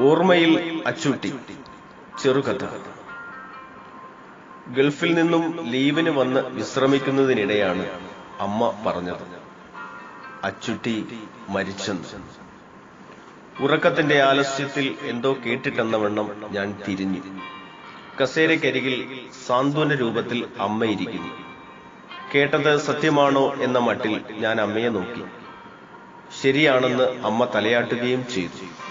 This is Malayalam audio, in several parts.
ഓർമ്മയിൽ അച്ചുട്ടി. ചെറുകഥ. ഗൾഫിൽ നിന്നും ലീവിന് വന്ന് വിശ്രമിക്കുന്നതിനിടെയാണ് അമ്മ പറഞ്ഞത്. അച്ചുട്ടി മരിച്ചെന്ന്. ഉറക്കത്തിന്റെ ആലസ്യത്തിൽ എന്തോ കേട്ടിട്ടെന്ന വണ്ണം ഞാൻ തിരിഞ്ഞു. കസേരക്കരികിൽ സാന്ത്വന രൂപത്തിൽ അമ്മയിരിക്കുന്നു കേട്ടത് സത്യമാണോ എന്ന മട്ടിൽ ഞാൻ അമ്മയെ നോക്കി. ശരിയാണെന്ന് അമ്മ തലയാട്ടുകയും ചെയ്തു.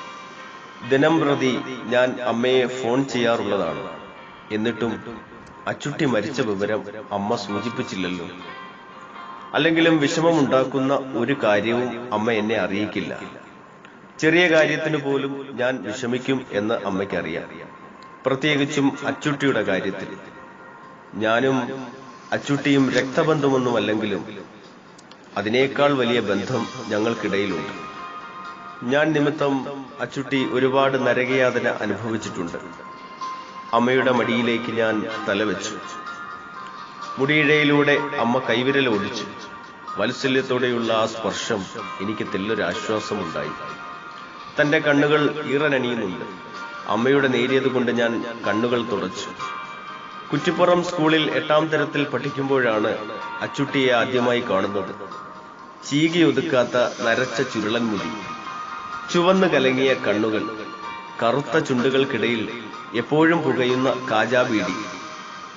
ദിനം പ്രതി ഞാൻ അമ്മയെ ഫോൺ ചെയ്യാറുള്ളതാണ്. എന്നിട്ടും അച്ചുട്ടി മരിച്ച വിവരം അമ്മ സൂചിപ്പിച്ചില്ലല്ലോ. അല്ലെങ്കിലും വിഷമമുണ്ടാക്കുന്ന ഒരു കാര്യവും അമ്മ എന്നെ അറിയിക്കില്ല. ചെറിയ കാര്യത്തിന് പോലും ഞാൻ വിഷമിക്കും എന്ന് അമ്മയ്ക്കറിയാം. പ്രത്യേകിച്ചും അച്ചുട്ടിയുടെ കാര്യത്തിൽ. ഞാനും അച്ചുട്ടിയും രക്തബന്ധമൊന്നുമല്ലെങ്കിലും അതിനേക്കാൾ വലിയ ബന്ധം ഞങ്ങൾക്കിടയിലുണ്ട്. ഞാൻ നിമിത്തം അച്ചുട്ടി ഒരുപാട് നരകയാതന അനുഭവിച്ചിട്ടുണ്ട്. അമ്മയുടെ മടിയിലേക്ക് ഞാൻ തലവെച്ചു. മുടിയിഴയിലൂടെ അമ്മ കൈവിരൽ ഒടിച്ചു വത്സല്യത്തോടെയുള്ള ആ സ്പർശം എനിക്ക് തെല്ലൊരാശ്വാസമുണ്ടായി. തന്റെ കണ്ണുകൾ ഈറനണിയുന്നുണ്ട്. അമ്മയുടെ നേരിയതുകൊണ്ട് ഞാൻ കണ്ണുകൾ തുടച്ചു കുറ്റിപ്പുറം സ്കൂളിൽ എട്ടാം തരത്തിൽ പഠിക്കുമ്പോഴാണ് അച്ചുട്ടിയെ ആദ്യമായി കാണുന്നത്. ചീകി ഒതുക്കാത്ത നരച്ച ചുരുളൻ മുടി. ചുവന്നു കലങ്ങിയ കണ്ണുകൾ കറുത്ത ചുണ്ടുകൾക്കിടയിൽ എപ്പോഴും പുകയുന്ന കാജാബീഡി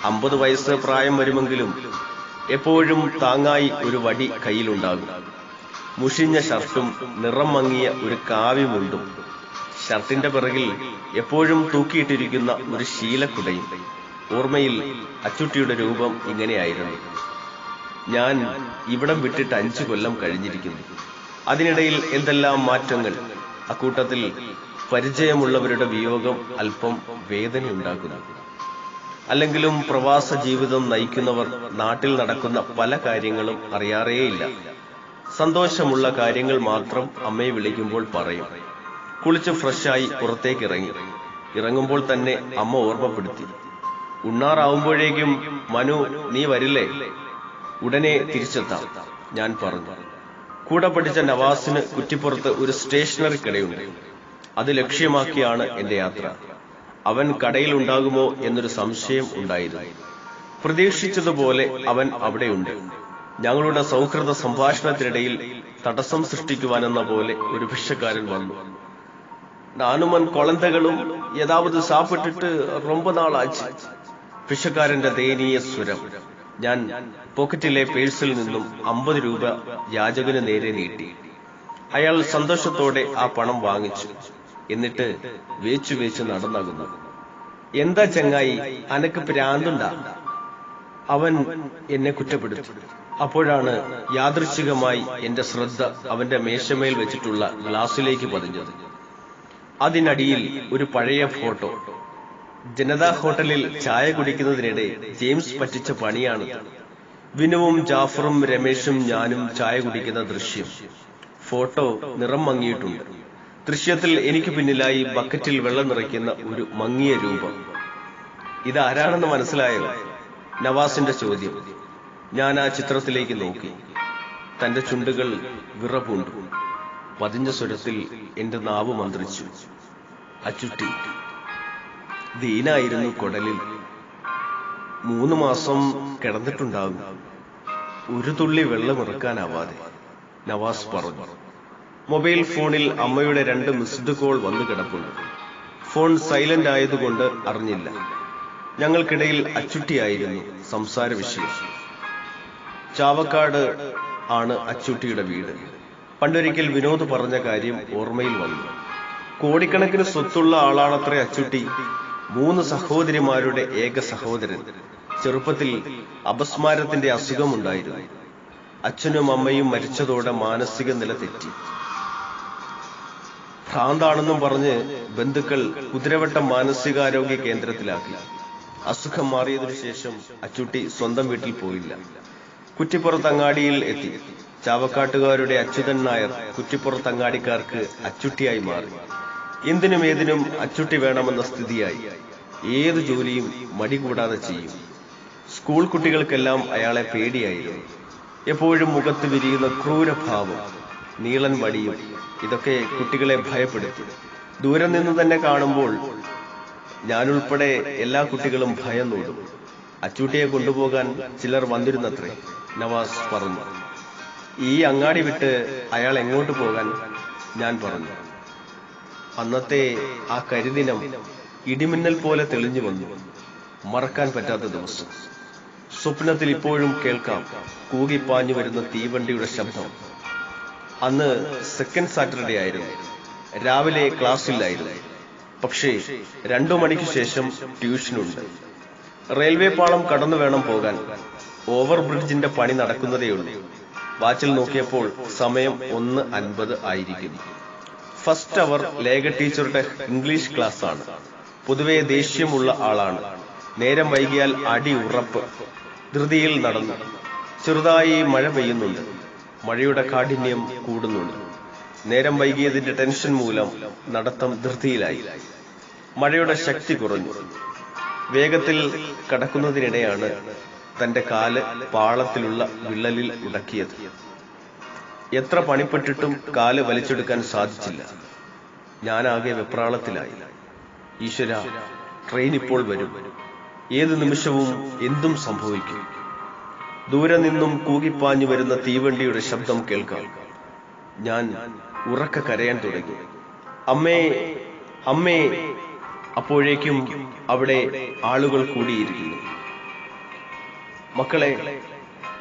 അമ്പത് വയസ്സ് പ്രായം വരുമെങ്കിലും എപ്പോഴും താങ്ങായി ഒരു വടി കയ്യിലുണ്ടാകും. മുഷിഞ്ഞ ഷർട്ടും നിറം മങ്ങിയ ഒരു കാവ്യമുണ്ടും ഷർട്ടിന്റെ പിറകിൽ എപ്പോഴും തൂക്കിയിട്ടിരിക്കുന്ന ഒരു ശീലക്കുടയും. ഓർമ്മയിൽ അച്ചുട്ടിയുടെ രൂപം ഇങ്ങനെയായിരുന്നു. ഞാൻ ഇവിടം വിട്ടിട്ട് അഞ്ചു കൊല്ലം കഴിഞ്ഞിരിക്കുന്നു. അതിനിടയിൽ എന്തെല്ലാം മാറ്റങ്ങൾ? അക്കൂട്ടത്തിൽ പരിചയമുള്ളവരുടെ വിയോഗം അല്പം വേദനയുണ്ടാക്കുന്നു. അല്ലെങ്കിലും പ്രവാസ ജീവിതം നയിക്കുന്നവർ നാട്ടിൽ നടക്കുന്ന പല കാര്യങ്ങളും അറിയാറേയില്ല. സന്തോഷമുള്ള കാര്യങ്ങൾ മാത്രം അമ്മയെ വിളിക്കുമ്പോൾ പറയും. കുളിച്ച് ഫ്രഷായി പുറത്തേക്ക് ഇറങ്ങി ഇറങ്ങുമ്പോൾ തന്നെ അമ്മ ഓർമ്മപ്പെടുത്തി. ഉണ്ണാറാവുമ്പോഴേക്കും മനു നീ വരില്ലേ? ഉടനെ തിരിച്ചെത്താം ഞാൻ പറഞ്ഞു. കൂടെ പഠിച്ച നവാസിന് കുറ്റിപ്പുറത്ത് ഒരു സ്റ്റേഷനറി കടയുണ്ട്. അത് ലക്ഷ്യമാക്കിയാണ് എന്റെ യാത്ര. അവൻ കടയിൽ ഉണ്ടാകുമോ എന്നൊരു സംശയം ഉണ്ടായിരുന്നു. പ്രതീക്ഷിച്ചതുപോലെ അവൻ അവിടെയുണ്ട്. ഞങ്ങളുടെ സൗഹൃദ സംഭാഷണത്തിനിടയിൽ തടസ്സം സൃഷ്ടിക്കുവാനെന്ന പോലെ ഒരു ഭിക്ഷക്കാരൻ വന്നു. നാനുമൻ കൊളന്തകളും യഥാവത് സാപ്പിട്ടിട്ട് റൊമ്പ നാളാച്ച് ഭിക്ഷക്കാരന്റെ ദയനീയ സ്വരം. ഞാൻ പോക്കറ്റിലെ പേഴ്സിൽ നിന്നും അമ്പത് രൂപ യാചകന് നേരെ നീട്ടി. അയാൾ സന്തോഷത്തോടെ ആ പണം വാങ്ങിച്ചു. എന്നിട്ട് വേച്ചു വേച്ചു നടന്നകുന്നു. എന്താ ചങ്ങായി? അനക്ക് പ്രാന്തുണ്ടാ? അവൻ എന്നെ കുറ്റപ്പെടുത്തി. അപ്പോഴാണ് യാദൃശികമായി എന്റെ ശ്രദ്ധ അവന്റെ മേശമേൽ വെച്ചിട്ടുള്ള ഗ്ലാസിലേക്ക് പതിഞ്ഞത്. അതിനടിയിൽ ഒരു പഴയ ഫോട്ടോ ജനതാ ഹോട്ടലിൽ ചായ കുടിക്കുന്നതിനിടെ ജെയിംസ് പറ്റിച്ച പണിയാണ്. വിനുവും ജാഫറും രമേശും ഞാനും ചായ കുടിക്കുന്ന ദൃശ്യം. ഫോട്ടോ നിറം മങ്ങിയിട്ടുണ്ട്. ദൃശ്യത്തിൽ എനിക്ക് പിന്നിലായി ബക്കറ്റിൽ വെള്ളം നിറയ്ക്കുന്ന ഒരു മങ്ങിയ രൂപം. ഇതാരാണെന്ന് മനസ്സിലായോ? നവാസിന്റെ ചോദ്യം. ഞാൻ ആ ചിത്രത്തിലേക്ക് നോക്കി. തന്റെ ചുണ്ടുകൾ വിറപൂണ്ടു. പതിഞ്ഞ സ്വരത്തിൽ എന്റെ നാവ് മന്ത്രിച്ചു. അച്ചുട്ടി ദീനായിരുന്നു കൊടലിൽ. മൂന്ന് മാസം കിടന്നിട്ടുണ്ടാകും. ഒരു തുള്ളി വെള്ളം ഇറക്കാനാവാതെ നവാസ് പറഞ്ഞു. മൊബൈൽ ഫോണിൽ അമ്മയുടെ രണ്ട് മിസ്ഡ് കോൾ വന്നു കിടപ്പുണ്ട്. ഫോൺ സൈലന്റ് ആയതുകൊണ്ട് അറിഞ്ഞില്ല. ഞങ്ങൾക്കിടയിൽ അച്ചുട്ടിയായിരുന്നു സംസാര വിഷയം. ചാവക്കാട് ആണ് അച്ചുട്ടിയുടെ വീട്. പണ്ടൊരിക്കൽ വിനോദ് പറഞ്ഞ കാര്യം ഓർമ്മയിൽ വന്നു. കോടിക്കണക്കിന് സ്വത്തുള്ള ആളാണത്രേ അച്ചുട്ടി. മൂന്ന് സഹോദരിമാരുടെ ഏക സഹോദരൻ. ചെറുപ്പത്തിൽ അപസ്മാരത്തിന്റെ അസുഖമുണ്ടായിരുന്നു. അച്ഛനും അമ്മയും മരിച്ചതോടെ മാനസിക നില തെറ്റി. ഭ്രാന്താണെന്നും പറഞ്ഞ് ബന്ധുക്കൾ കുതിരവട്ടം മാനസികാരോഗ്യ കേന്ദ്രത്തിലാക്കി. അസുഖം മാറിയതിനു ശേഷം അച്ചുട്ടി സ്വന്തം വീട്ടിൽ പോയില്ല. കുറ്റിപ്പുറത്തങ്ങാടിയിൽ എത്തി. ചാവക്കാട്ടുകാരുടെ അച്യുതൻ നായർ കുറ്റിപ്പുറത്തങ്ങാടിക്കാർക്ക് അച്ചുട്ടിയായി മാറി. എന്തിനും ഏതിനും അച്ചുട്ടി വേണമെന്ന സ്ഥിതിയായി. ഏത് ജോലിയും മടി കൂടാതെ ചെയ്യും. സ്കൂൾ കുട്ടികൾക്കെല്ലാം അയാളെ പേടിയായിരുന്നു. എപ്പോഴും മുഖത്ത് വിരിയുന്ന ക്രൂരഭാവം നീളൻ മടിയും ഇതൊക്കെ കുട്ടികളെ ഭയപ്പെടുത്തി. ദൂരെ നിന്ന് തന്നെ കാണുമ്പോൾ ഞാനുൾപ്പെടെ എല്ലാ കുട്ടികളും ഭയം നോടും അച്ചൂട്ടിയെ കൊണ്ടുപോകാൻ ചിലർ വന്നിരുന്നത്രേ നവാസ് പറഞ്ഞു. ഈ അങ്ങാടി വിട്ട് അയാൾ എങ്ങോട്ട് പോകാൻ ഞാൻ പറഞ്ഞു. അന്നത്തെ ആ കരിദിനം ഇടിമിന്നൽ പോലെ തെളിഞ്ഞു വന്നു. മറക്കാൻ പറ്റാത്ത ദിവസം. സ്വപ്നത്തിൽ ഇപ്പോഴും കേൾക്കാം കൂകിപ്പാഞ്ഞു വരുന്ന തീവണ്ടിയുടെ ശബ്ദം. അന്ന് സെക്കൻഡ് സാറ്റർഡേ ആയിരുന്നു. രാവിലെ ക്ലാസ്സില്ലായിരുന്നു. പക്ഷേ രണ്ടു മണിക്ക് ശേഷം ട്യൂഷനുണ്ട്. റെയിൽവേ പാളം കടന്നു വേണം പോകാൻ. ഓവർ ബ്രിഡ്ജിന്റെ പണി നടക്കുന്നതേയുള്ളൂ. വാച്ചിൽ നോക്കിയപ്പോൾ സമയം ഒന്ന് അൻപത് ആയിരിക്കുന്നു. ഫസ്റ്റ് അവർ ലേഖ ടീച്ചറുടെ ഇംഗ്ലീഷ് ക്ലാസ് ആണ് പൊതുവെ ദേഷ്യമുള്ള ആളാണ്. നേരം വൈകിയാൽ അടി ഉറപ്പ്. ധൃതിയിൽ നടന്നു. ചെറുതായി മഴ പെയ്യുന്നുണ്ട്. മഴയുടെ കാഠിന്യം കൂടുന്നുണ്ട്. നേരം വൈകിയതിന്റെ ടെൻഷൻ മൂലം നടത്തം ധൃതിയിലായി. മഴയുടെ ശക്തി കുറഞ്ഞു. വേഗത്തിൽ കടക്കുന്നതിനിടെയാണ് തന്റെ കാൽ പാളത്തിലുള്ള വിള്ളലിൽ ഉടക്കിയത്. എത്ര പണിപ്പെട്ടിട്ടും കാൽ വലിച്ചെടുക്കാൻ സാധിച്ചില്ല. ഞാനാകെ വെപ്രാളത്തിലായി. ഈശ്വര ട്രെയിൻ ഇപ്പോൾ വരും. ഏത് നിമിഷവും എന്തും സംഭവിക്കും. ദൂരെ നിന്നും കൂകിപ്പാഞ്ഞു വരുന്ന തീവണ്ടിയുടെ ശബ്ദം കേൾക്കാം. ഞാൻ ഉറക്ക കരയാൻ തുടങ്ങി. അമ്മേ അമ്മേ അപ്പോഴേക്കും അവിടെ ആളുകൾ കൂടിയിരിക്കുന്നു. മക്കളെ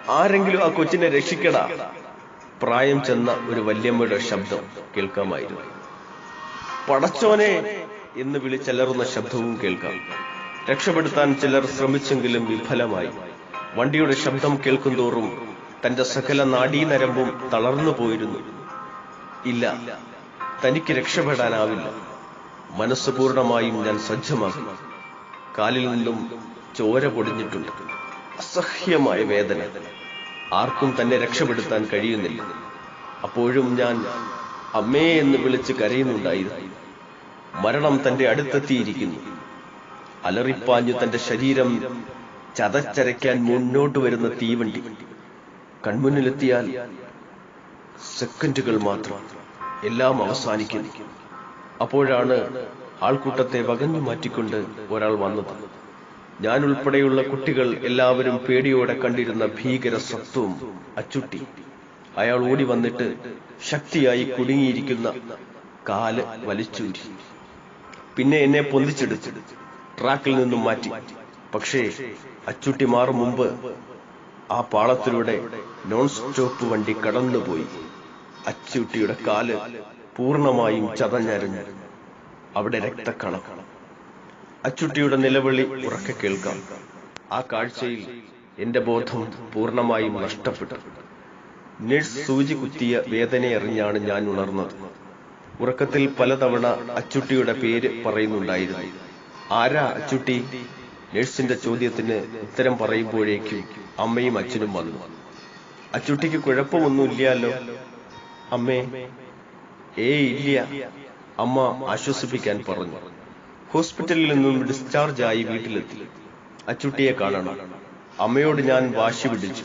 ആരെങ്കിലും ആ കൊച്ചിനെ രക്ഷിക്കടാ. പ്രായം ചെന്ന ഒരു വല്യമ്മയുടെ ശബ്ദം കേൾക്കാമായിരുന്നു. പടച്ചോനെ എന്ന് വിളിച്ചലറുന്ന ശബ്ദവും കേൾക്കാം. രക്ഷപ്പെടുത്താൻ ചിലർ ശ്രമിച്ചെങ്കിലും വിഫലമായി. വണ്ടിയുടെ ശബ്ദം കേൾക്കുന്തോറും തന്റെ സകല നാഡീനരമ്പും തളർന്നു പോയിരുന്നു. ഇല്ല തനിക്ക് രക്ഷപ്പെടാനാവില്ല. മനസ്സ് പൂർണമായും ഞാൻ സജ്ജമാക്കി. കാലിൽ നിന്നും ചോര പൊടിഞ്ഞിട്ടുണ്ട്. അസഹ്യമായ വേദന. ആർക്കും തന്നെ രക്ഷപ്പെടുത്താൻ കഴിയുന്നില്ല. അപ്പോഴും ഞാൻ അമ്മേ എന്ന് വിളിച്ച് കരയുന്നുണ്ടായിരുന്നു. മരണം തന്റെ അടുത്തെത്തിയിരിക്കുന്നു. അലറിപ്പാഞ്ഞു തന്റെ ശരീരം ചതച്ചരയ്ക്കാൻ മുന്നോട്ട് വരുന്ന തീവണ്ടി. കൺമുന്നിലെത്തിയാൽ സെക്കൻഡുകൾ മാത്രം എല്ലാം അവസാനിക്കുന്നു. അപ്പോഴാണ് ആൾക്കൂട്ടത്തെ വകഞ്ഞു മാറ്റിക്കൊണ്ട് ഒരാൾ വന്നത്. ഞാൻ ഉൾപ്പെടെയുള്ള കുട്ടികൾ എല്ലാവരും പേടിയോടെ കണ്ടിരുന്ന ഭീകര സത്വം അച്ചുട്ടി. അയാൾ ഓടി വന്നിട്ട് ശക്തിയായി കുടുങ്ങിയിരിക്കുന്ന കാൽ വലിച്ചൂരി. പിന്നെ എന്നെ പൊന്തിച്ചെടുത്തു. ട്രാക്കിൽ നിന്നും മാറ്റി. പക്ഷേ അച്ചുട്ടി മാറും മുമ്പ് ആ പാളത്തിലൂടെ നോൺ സ്റ്റോപ്പ് വണ്ടി കടന്നുപോയി. അച്ചുട്ടിയുടെ കാൽ പൂർണമായും ചതഞ്ഞരഞ്ഞു. അവിടെ രക്തക്കണം അച്ചുട്ടിയുടെ നിലവിളി ഉറക്കെ കേൾക്കാം. ആ കാഴ്ചയിൽ എന്റെ ബോധം പൂർണമായും നഷ്ടപ്പെട്ടു. നഴ്സ് സൂചി കുത്തിയ വേദനയറിഞ്ഞാണ് ഞാൻ ഉണർന്നത്. ഉറക്കത്തിൽ പലതവണ അച്ചുട്ടിയുടെ പേര് പറയുന്നുണ്ടായിരുന്നു. ആരാ അച്ചുട്ടി? നഴ്സിന്റെ ചോദ്യത്തിന് ഉത്തരം പറയുമ്പോഴേക്കും അമ്മയും അച്ഛനും വന്നു. അച്ചുട്ടിക്ക് കുഴപ്പമൊന്നുമില്ലല്ലോ? അമ്മേ. ഏയ് ഇല്ല അമ്മ ആശ്വസിപ്പിക്കാൻ പറഞ്ഞു. ഹോസ്പിറ്റലിൽ നിന്നും ഡിസ്ചാർജ് ആയി വീട്ടിലെത്തി. അച്ചുട്ടിയെ കാണണം. അമ്മയോട് ഞാൻ വാശി പിടിച്ചു.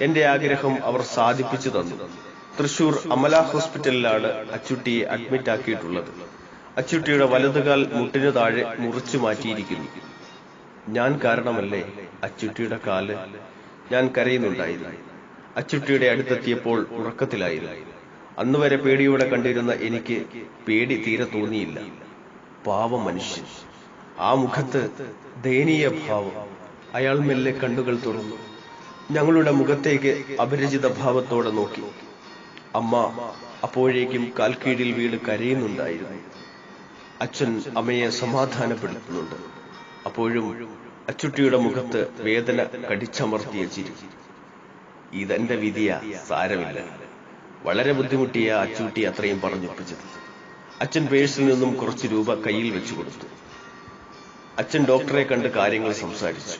എന്റെ ആഗ്രഹം അവർ സാധിപ്പിച്ചു തന്നു. തൃശൂർ അമല ഹോസ്പിറ്റലിലാണ് അച്ചുട്ടിയെ അഡ്മിറ്റ് ആക്കിയിട്ടുള്ളത്. അച്ചുട്ടിയുടെ വലതുകാൽ മുട്ടിനു താഴെ മുറിച്ചു മാറ്റിയിരിക്കുന്നു. ഞാൻ കാരണമല്ലേ അച്ചുട്ടിയുടെ കാൽ? ഞാൻ കരയുന്നുണ്ടായിരുന്നു. അച്ചുട്ടിയുടെ അടുത്തെത്തിയപ്പോൾ ഉറക്കത്തിലായിരുന്നു. അന്നുവരെ പേടിയോടെ കണ്ടിരുന്ന എനിക്ക് പേടി തീരെ തോന്നിയില്ല. പാവം മനുഷ്യൻ. ആ മുഖത്ത് ദയനീയ ഭാവം. അയാൾ മെല്ലെ കണ്ണുകൾ തുറന്നു. ഞങ്ങളുടെ മുഖത്തേക്ക് അപരിചിത ഭാവത്തോടെ നോക്കി. അമ്മ അപ്പോഴേക്കും കാൽക്കീഴിൽ വീട് കരയുന്നുണ്ടായിരുന്നു. അച്ഛൻ അമ്മയെ സമാധാനപ്പെടുത്തുന്നുണ്ട്. അപ്പോഴും അച്ചുട്ടിയുടെ മുഖത്ത് വേദന കടിച്ചമർത്തിയ ചിരി. ഇതെന്റെ വിധിയ സാരമില്ല. വളരെ ബുദ്ധിമുട്ടിയ അച്ചുട്ടി അത്രയും പറഞ്ഞൊപ്പിച്ചത്. അച്ഛൻ പേഴ്സിൽ നിന്നും കുറച്ച് രൂപ കയ്യിൽ വെച്ചു കൊടുത്തു. അച്ഛൻ ഡോക്ടറെ കണ്ട് കാര്യങ്ങൾ സംസാരിച്ചു.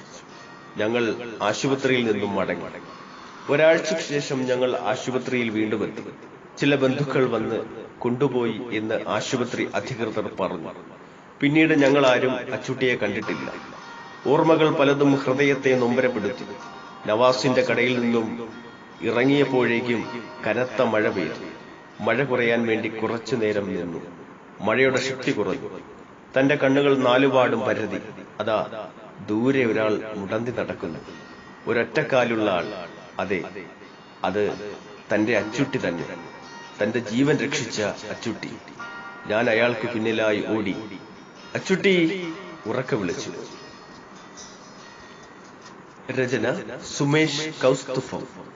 ഞങ്ങൾ ആശുപത്രിയിൽ നിന്നും മടങ്ങി. ഒരാഴ്ചയ്ക്ക് ശേഷം ഞങ്ങൾ ആശുപത്രിയിൽ വീണ്ടും എത്തി. ചില ബന്ധുക്കൾ വന്ന് കൊണ്ടുപോയി എന്ന് ആശുപത്രി അധികൃതർ പറഞ്ഞു. പിന്നീട് ഞങ്ങൾ ആരും അച്ചുട്ടിയെ കണ്ടിട്ടില്ല. ഓർമ്മകൾ പലതും ഹൃദയത്തെ നൊമ്പരപ്പെടുത്തി. നവാസിന്റെ കടയിൽ നിന്നും ഇറങ്ങിയപ്പോഴേക്കും കനത്ത മഴ പെയ്തു. മഴ കുറയാൻ വേണ്ടി കുറച്ചു നേരം നിന്നു. മഴയുടെ ശക്തി കുറഞ്ഞു. തന്റെ കണ്ണുകൾ നാലുപാടും പരതി. അതാ ദൂരെ ഒരാൾ മുടന്തി നടക്കുന്നു. ഒരൊറ്റക്കാലുള്ള ആൾ. അതെ അത് തന്റെ അച്ചുട്ടി തന്നെ. തന്റെ ജീവൻ രക്ഷിച്ച അച്ചുട്ടി. ഞാൻ അയാൾക്ക് പിന്നിലായി ഓടി. അച്ചുട്ടി ഉറക്കെ വിളിച്ചു. രചന സുമേഷ് കൗസ്തുഭം.